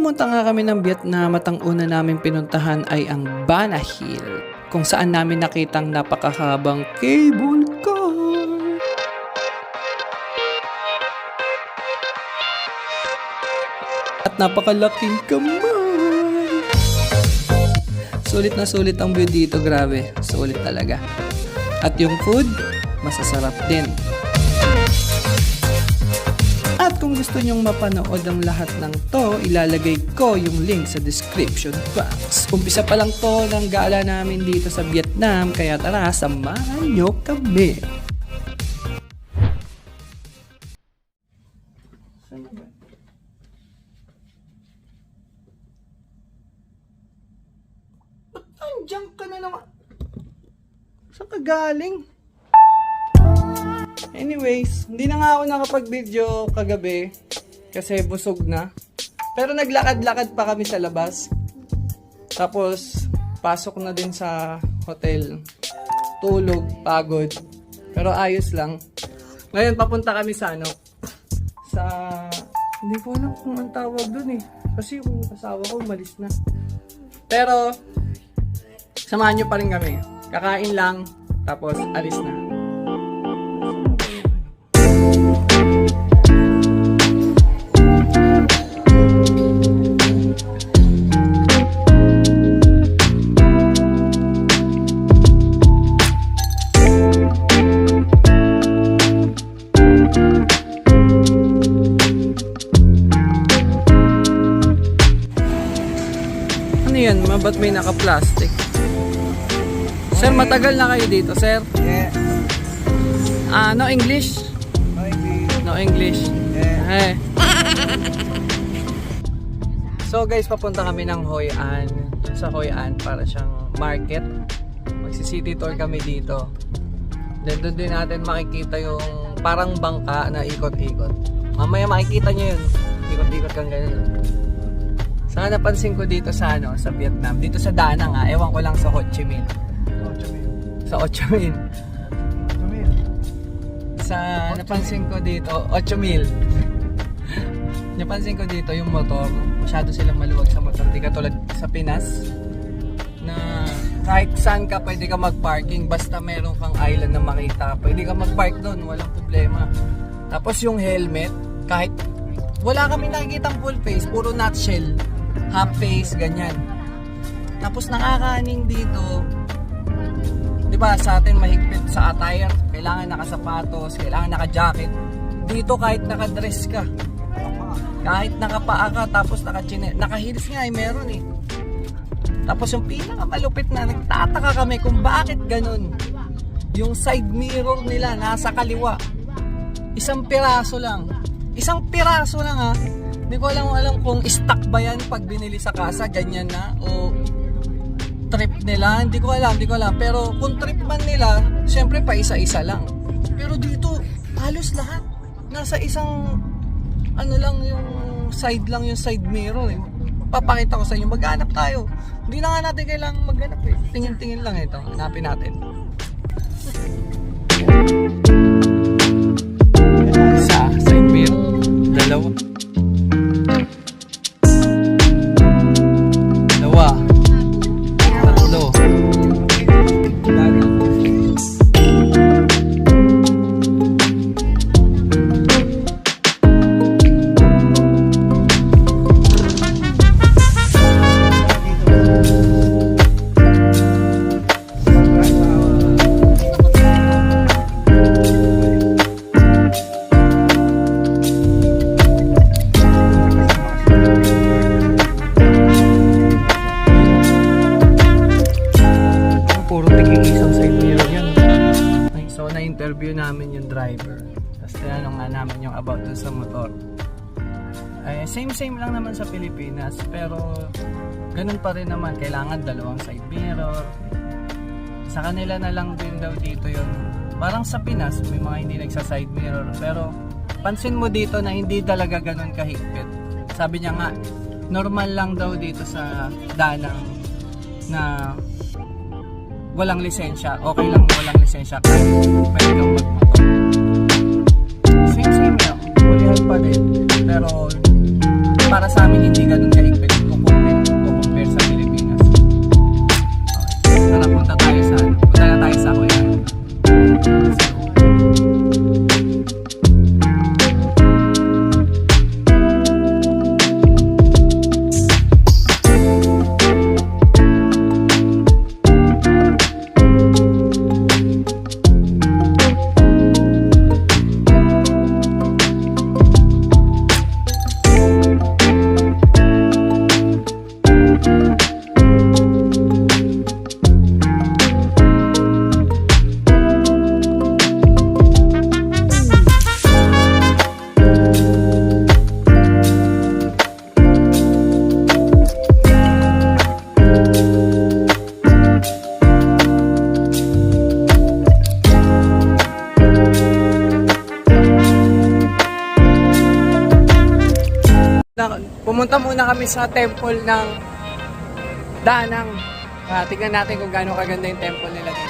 Pumunta nga kami ng Vietnam at ang una namin pinuntahan ay ang Bana Hill kung saan namin nakitang napakahabang cable car. At napakalaking kamay. Sulit na sulit ang view dito, grabe. Sulit talaga. At yung food, masasarap din. Kung gusto nyong mapanood ang lahat ng to, ilalagay ko yung link sa description box. Umpisa pa lang to ng gala namin dito sa Vietnam, kaya tara, samahan nyo kami. Ba't nandiyan ka na naman? Saan ka galing? Anyways, hindi na nga ako nakapag-video kagabi kasi busog na. Pero naglakad-lakad pa kami sa labas. Tapos, pasok na din sa hotel. Tulog, pagod. Pero ayos lang. Ngayon, papunta kami sa ano? Sa... Hindi ko alam kung ang tawag dun eh. Kasi yung asawa ko umalis na. Pero, samahan nyo pa rin kami. Kakain lang, tapos alis na. Matagal na kayo dito, sir? Yeah. Ah, no English? Maybe. No English. Yeah. Eh. So guys, papunta kami ng Hoi An. Sa Hoi An para siyang market. Magsi-city tour kami dito. Then doon din natin makikita yung parang bangka na ikot-ikot. Mamaya makikita nyo yun. Ikot-ikot kang ganun. Saka napansin ko dito sa ano, sa Vietnam. Dito sa Da Nang ah. Ewan ko lang sa Ho Chi Minh. Sa Ho Chi Minh. Sa napansin ko dito, 8,000. napansin ko dito yung motor, masyado silang maluwag sa motor. Di katulad sa Pinas na kahit saan ka pwede ka mag-parking basta meron kang island na makita. Pwede ka mag-park doon, walang problema. Tapos yung helmet, kahit wala kami nakikitang full face, puro nutshell, half face, ganyan. Tapos nakakaning dito, di ba sa atin mahigpit sa attire, kailangan nakasapatos, kailangan naka-jacket. Dito kahit naka-dress ka, kahit nakapaa ka, tapos naka-chine, naka-heels nga eh, meron eh. Tapos yung pinakamalupit na, nagtataka kami kung bakit ganun. Yung side mirror nila nasa kaliwa. Isang piraso lang. Isang piraso lang ha. Hindi ko alam alam kung stock ba yan pag binili sa kasa, ganyan na. O trip nila, hindi ko alam, hindi ko alam. Pero kung trip man nila, syempre pa isa-isa lang. Pero dito, halos lahat. Nasa isang, ano lang yung side lang yung side mirror eh. Papakita ko sa inyo, maghanap tayo. Hindi na nga natin kailangan maghanap eh. Tingin-tingin lang ito. Hanapin natin. Isa, side mirror. Dalawa. Driver. Tapos tinanong nga namin yung about dun sa motor. Ay, same-same lang naman sa Pilipinas. Pero, ganun pa rin naman. Kailangan dalawang side mirror. Sa kanila na lang din daw dito yung parang sa Pinas may mga hindi nagsa side mirror pero pansin mo dito na hindi talaga ganun kahigpit sabi niya nga normal lang daw dito sa Danang na walang lisensya. Okay lang walang lisensya pwede kang magmotor. Pa din. Pero para sa amin hindi ganun sa temple ng Danang. Ah, tingnan natin kung gaano kaganda yung temple nila dito.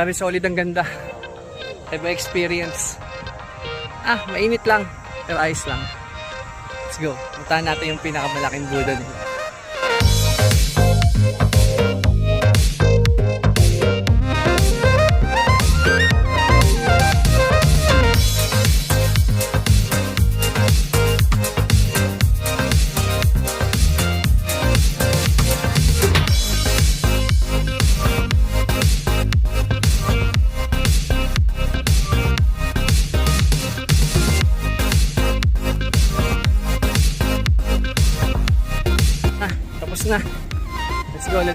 Grabe solid ang ganda. Iba experience. Ah, mainit lang. Pero ayos lang. Let's go. Puntahan natin yung pinakamalaking Buddha dito.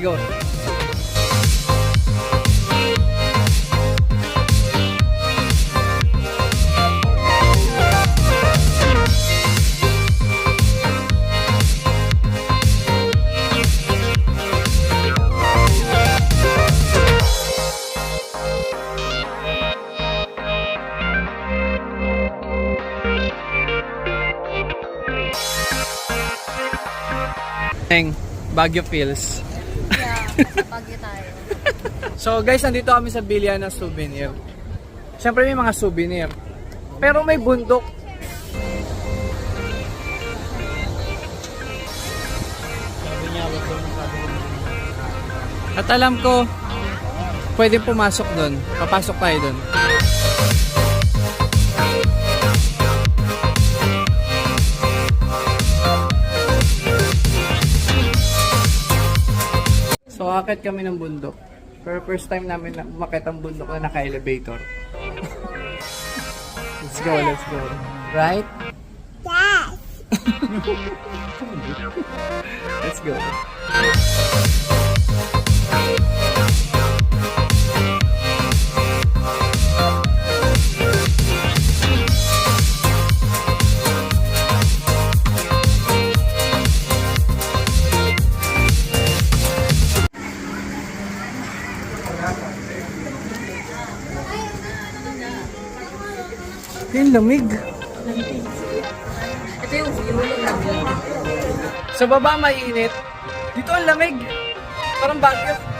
Let's go, let's go. Baguio tayo. So guys, nandito kami sa Bilya ng souvenir. Siyempre may mga souvenir. Pero may bundok. At alam ko, pwede pumasok doon. Papasok tayo doon. So, akit kami ng bundok. Pero first time namin na umakit ang bundok na naka-elevator. let's go, let's go. Right? Yes! Let's go. Yung lamig. Ito yung view Sa baba mainit. Dito ang lamig. Parang Baguio.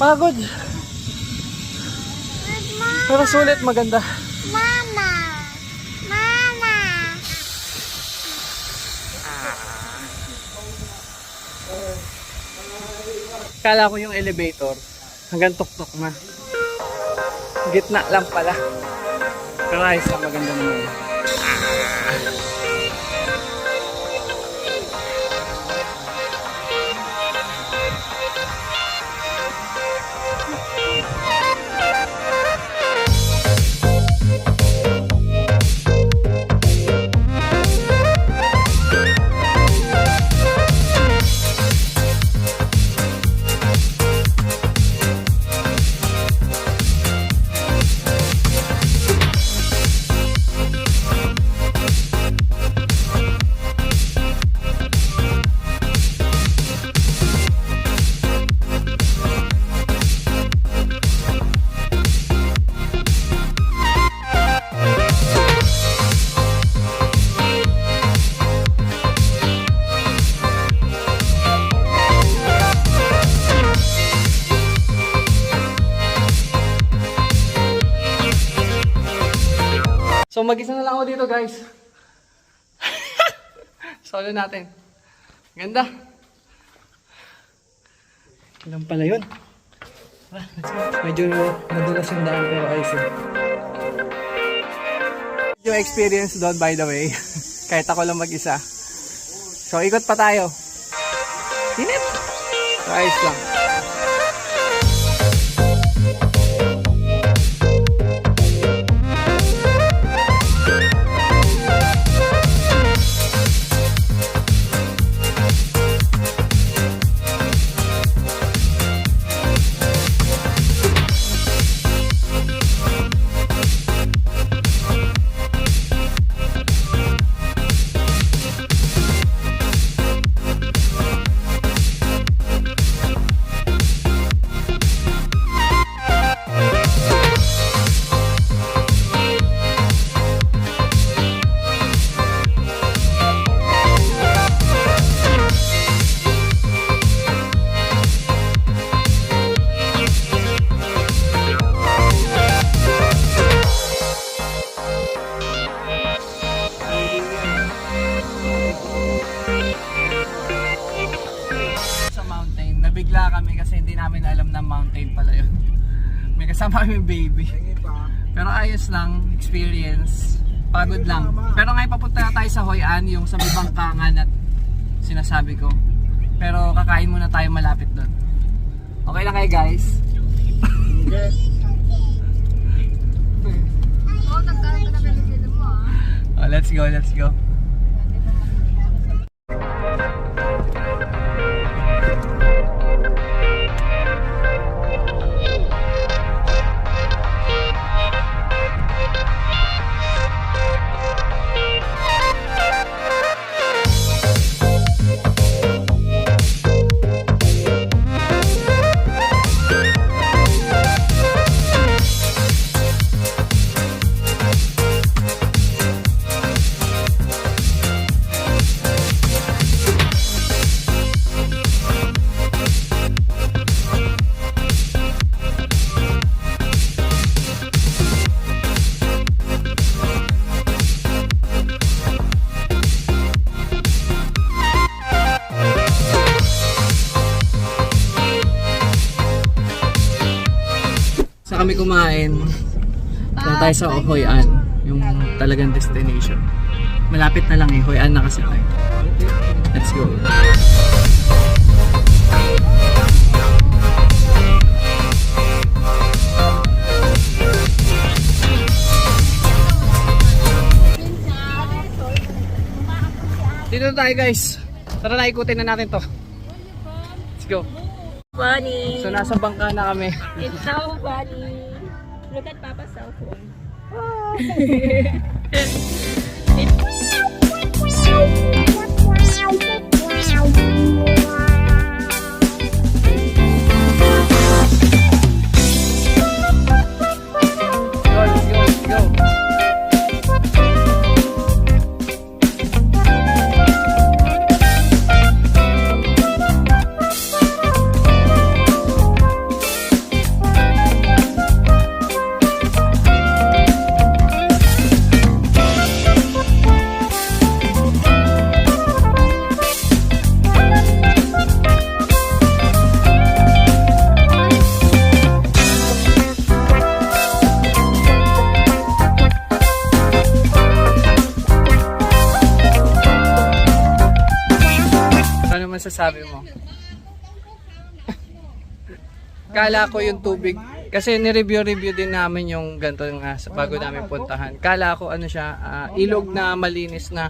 Pagod. Pero sulit, maganda. Mama! Mama! Kala ko yung elevator, hanggang tuktok na. Gitna lang pala. Pero ayos lang, maganda naman. So mag-isa na lang ako dito guys. Solo natin. Ganda. Ilan pala yun? Ah. Medyo madulas yung daan pero ayos yun. Yung experience doon by the way. Kahit ako lang mag-isa. So ikot pa tayo. Inip! So ayos lang. Na mountain pala yun. May kasama kami baby. Pero ayos lang, experience. Pagod lang. Pero ngayon papunta na tayo sa Hoi An, yung sa may bangkangan at sinasabi ko. Pero kakain muna tayo malapit doon. Okay lang kayo guys? Oh, pelikula mo ah. Oh, let's go, let's go. Tayo sa Hoi An, yung talagang destination. Malapit na lang eh, Hoi An na kasi tayo. Let's go. Dito na tayo guys. Tara na ikutin na natin to. Let's go. Funny. So nasa bangka na kami. It's so funny. Look at Papa's cell 啊嘿嘿嘿 Masasabi mo? Kala ko yung tubig, kasi ni-review-review din namin yung ganito nga sa bago namin puntahan. Kala ko ano siya, ah, ilog na malinis na.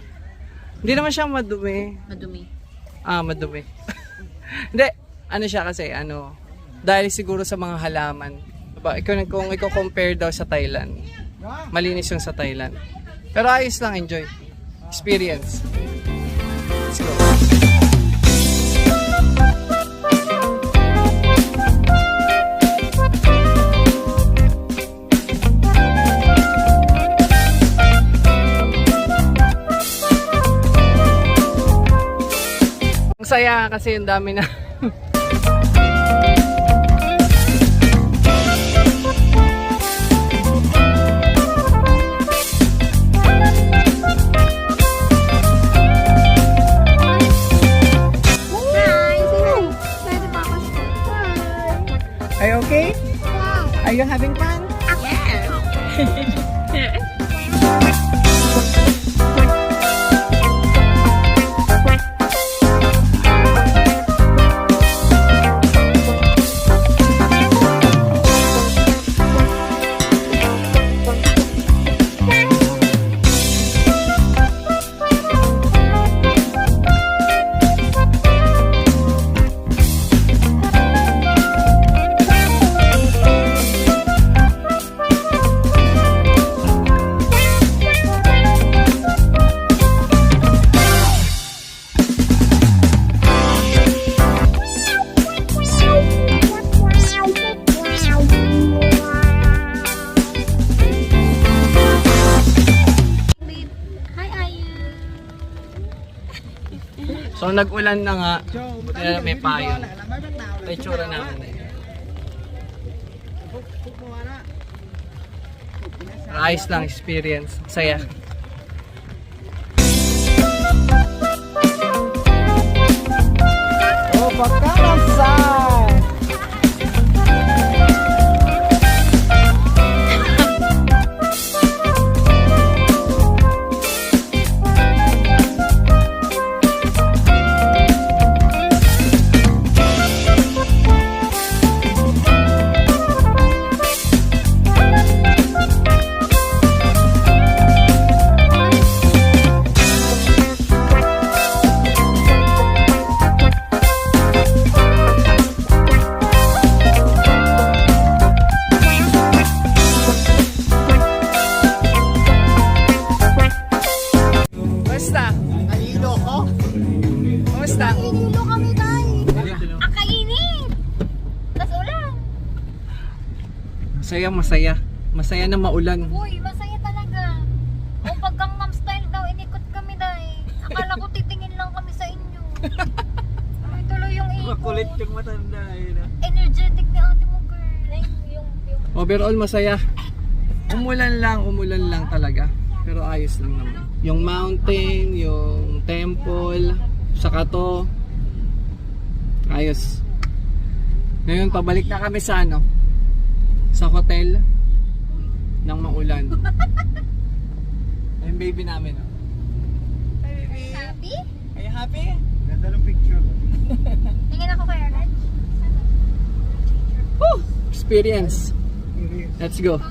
Hindi naman siya madumi. Madumi. Ah, madumi. Hindi, ano siya kasi, ano, dahil siguro sa mga halaman. Diba, ikaw, kung ikaw compare daw sa Thailand, malinis yung sa Thailand. Pero ayos lang, enjoy. Experience. Let's go. Saya kasi yung dami na So nag-ulan na nga. Lang may payo. May tsura namin. Ayos lang experience. Saya. Oh, Bakalasay! Kumusta? Inulo kami, Tay! Ang kainit! Tapos ulan! Masaya, masaya. Masaya na maulan. Uy, masaya talaga. O pag Gangnam Style daw, inikot kami, Tay. Akala ko titingin lang kami sa inyo. Ay, tuloy yung ikot. yung matanda eh. No? Energetic ni ate mo, girl. Ay, yung, yung, Overall, masaya. Umulan lang, umulan lang talaga. Pero ayos lang naman. Yung mountain, yung temple, saka to. Ayos. Ngayon, pabalik na kami sa ano? Sa hotel ng maulan. Yung baby namin. Oh. happy? Are you happy? Ganda ng picture. Tingin ako kay Arnett. Woo! Experience. Let's go.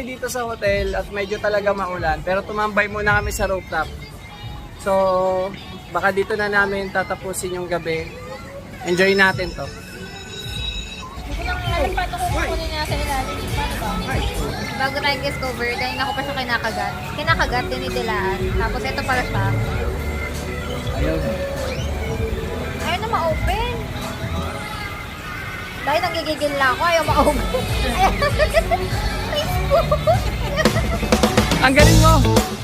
Kami dito sa hotel at medyo talaga maulan pero tumambay muna kami sa rooftop. So baka dito na namin tatapusin yung gabi. Enjoy natin to. Hindi ko lang alam paano kung kukunin niya sa ilalim. Paano ba? Bago tayo discover, kanina ko pa siya kinakagat. Kinakagat, dinidilaan. Tapos ito pala siya. Ayun. Ayaw na ma-open. Dahil nagigigil na ako, ayaw ma-open. Ayaw. Ang galing mo!